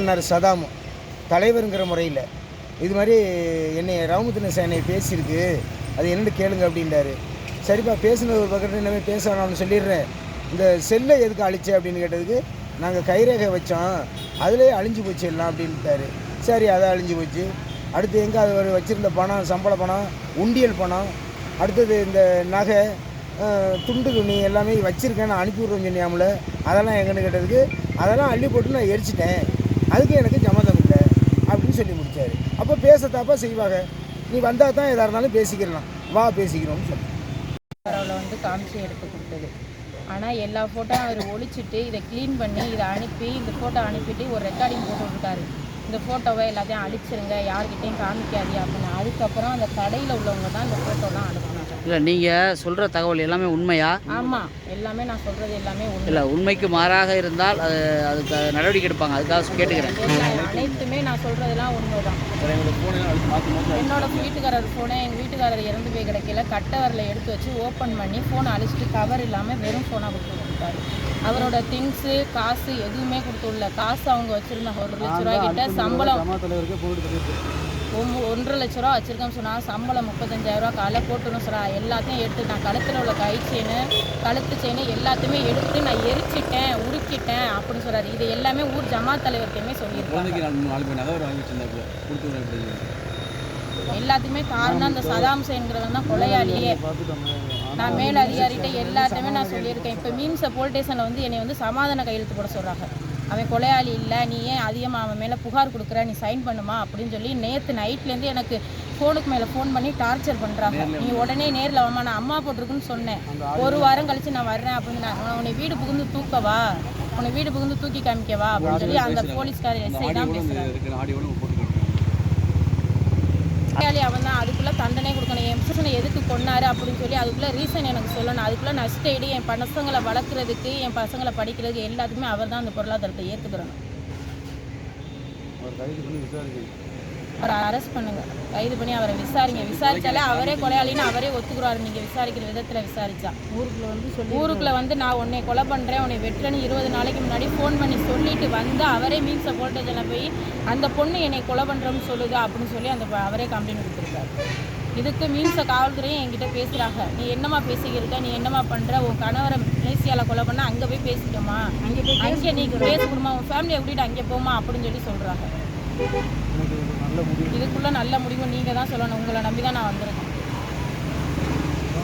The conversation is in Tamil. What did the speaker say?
பண்ணார் சதாம் தலைவருங்கிற முறையில். இது மாதிரி என்னை ரவுமுத்தின என்னை பேசியிருக்கு அது என்னன்னு கேளுங்க அப்படின்றாரு. சரிப்பா பேசுனது ஒரு பக்கத்தில் இனிமேல் பேச வேணாம்னு சொல்லிடுறேன். இந்த செல்லை எதுக்கு அழிச்சு அப்படின்னு கேட்டதுக்கு நாங்கள் கைரேகை வச்சோம். அதுலேயே அழிஞ்சு போச்சு எல்லாம் அப்படின்ட்டாரு. சரி அதை அழிஞ்சு போச்சு. அடுத்து எங்கே அது ஒரு வச்சுருந்த பணம் சம்பள பணம் உண்டியல் பணம் அடுத்தது இந்த நகை துண்டு துணி எல்லாமே வச்சுருக்கேன் நான் அனுப்பி விட்றோம் சொன்னியாமல அதெல்லாம் எங்கன்னு கேட்டதுக்கு அதெல்லாம் அள்ளி போட்டு நான் எரிச்சிட்டேன். அதுக்கு எனக்கு ஜமதம் இல்லை அப்படின்னு சொல்லி முடித்தார் அப்போ பேசத்தாப்பா செய்வாங்க. நீ வந்தால் தான் எதாக இருந்தாலும் பேசிக்கிறலாம் வா பேசிக்கிறோம்னு சொல்லி. பரவலை வந்து காமிச்சு எடுத்து கொடுத்தது. ஆனால் எல்லா ஃபோட்டோ அவர் ஒழிச்சிட்டு இதை க்ளீன் பண்ணி இதை அனுப்பி இந்த ஃபோட்டோ அனுப்பிட்டு ஒரு ரெக்கார்டிங் போட்டு விட்டாரு. இந்த ஃபோட்டோவை எல்லாத்தையும் அழிச்சிருங்க யார்கிட்டையும் காமிக்காதீங்க அப்படின்னு. அதுக்கப்புறம் அந்த கடையில் உள்ளவங்க தான் இந்த ஃபோட்டோலாம் அனுப்பினாங்க. இல்லை நீங்கள் சொல்கிற தகவல் எல்லாமே உண்மையா? ஆமாம் எல்லாமே நான் சொல்கிறது எல்லாமே உண்மை. இல்லை உண்மைக்கு மாறாக இருந்தால் அது அதுக்கு நடவடிக்கை எடுப்பாங்க. அதுக்காக கேட்டுக்கிறேன். எல்லா- அனைத்துமே நான் சொல்கிறதெல்லாம் உண்மைதான். என்னோட வீட்டுக்காரர் ஃபோனை எங்கள் வீட்டுக்காரர் இறந்து போய் கிடைக்கல கட்டவரில் எடுத்து வச்சு ஓப்பன் பண்ணி ஃபோனை அழிச்சிட்டு கவர் இல்லாமல் வெறும் ஃபோனாக கொடுத்து கொடுத்தாரு அவரோட திங்ஸு காசு எதுவுமே கொடுத்துள்ள காசு அவங்க வச்சுருந்தாங்க ஒரு லட்ச ரூபாய் கிட்ட சம்பளம். ஒன்றரை லட்ச ரூபா வச்சுருக்கேன்னு சொன்னால் சம்பளம் முப்பத்தஞ்சாயிரம் ரூபா காலைல போட்டுன்னு சொல்கிறா எல்லாத்தையும் எடுத்து நான் கழுத்தில் உள்ள கை செயின் கழுத்து செயின் எல்லாத்தையுமே எடுத்து நான் எரிச்சிட்டேன் உருக்கிட்டேன் அப்படின்னு சொல்கிறாரு இது எல்லாமே ஊர் ஜமாத் தலைவர்கிட்டயுமே விட எல்லாத்தையுமே காரணம் அந்த சதாம் சேன்கிறவன் தான் கொலையாளியே. நான் மேல் அதிகாரிகிட்ட எல்லாத்தையுமே நான் சொல்லியிருக்கேன். இப்போ மீம்ஸை போலீஸ் ஸ்டேஷனில் வந்து என்னை வந்து சமாதான கையெழுத்து போட சொல்கிறாங்க அவன் கொலையாளி இல்லை நீ ஏன் அதிகமாக அவன் மேலே புகார் கொடுக்குற நீ சைன் பண்ணுமா அப்படின்னு சொல்லி நேற்று நைட்லேருந்து எனக்கு ஃபோனுக்கு மேலே ஃபோன் பண்ணி டார்ச்சர் பண்ணுறாங்க நீ உடனே நேரில் வாமா நான் அம்மா போட்டிருக்குன்னு சொன்னேன். ஒரு வாரம் கழிச்சு நான் வர்றேன் அப்படின்னு நான் உன்னை வீடு புகுந்து தூக்கவா? உன்னை வீடு புகுந்து தூக்கி காமிக்கவா? அப்படின்னு சொல்லி அந்த போலீஸ்காரர் எஸ்ஐ தான் கொலையாளி அவன் தண்டனை கொடுக்கணும். என் புருஷனை எதுக்கு கொண்டாரு அப்படின்னு சொல்லி அதுக்குள்ளே ரீசன் எனக்கு சொல்லணும். அதுக்குள்ளே நஷ்டஈடு என் பசங்களை வளர்க்குறதுக்கு என் பசங்களை படிக்கிறதுக்கு எல்லாத்துக்குமே அவர் தான் அந்த பொருளாதாரத்தை ஏற்றுக்கிறணும் அவர் அரெஸ்ட் பண்ணுங்க. கைது பண்ணி அவரை விசாரிங்க. விசாரிச்சாலே அவரே கொலையாளின்னு அவரே ஒத்துக்குறாரு. நீங்கள் விசாரிக்கிற விதத்தில் விசாரிச்சா. ஊருக்குள்ள வந்து சொல்லி ஊருக்குள்ள வந்து நான் உன்னை கொலை பண்ணுறேன் உன்னை வெட்டுறேன்னு இருபது நாளைக்கு முன்னாடி ஃபோன் பண்ணி சொல்லிட்டு வந்து அவரே மீன்ஸை போட்டதில் போய் அந்த பொண்ணு என்னை கொலை பண்ணுறோம்னு சொல்லுது அப்படின்னு சொல்லி அந்த அவரே கம்ப்ளைண்ட் கொடுத்துருக்காரு. இதுக்கு மீன்ஸை காவல்துறையும் என்கிட்ட பேசுகிறாங்க நீ என்னம்மா பேசிக்கிருக்க நீ என்னம்மா பண்ணுற உன் கணவரை மலேசியாவில் கொலை பண்ண அங்கே போய் பேசிக்கோமா அங்கே போய் அங்கே நீ பேச கொடுமா உன் ஃபேமிலியை விட்டுட்டு அங்கே போமா? அப்படின்னு சொல்லி சொல்கிறாங்க இதுக்குள்ள நல்ல முடிவு நீங்கள் தான் சொல்லணும். உங்களை நம்பி தான் நான் வந்திருக்கேன்.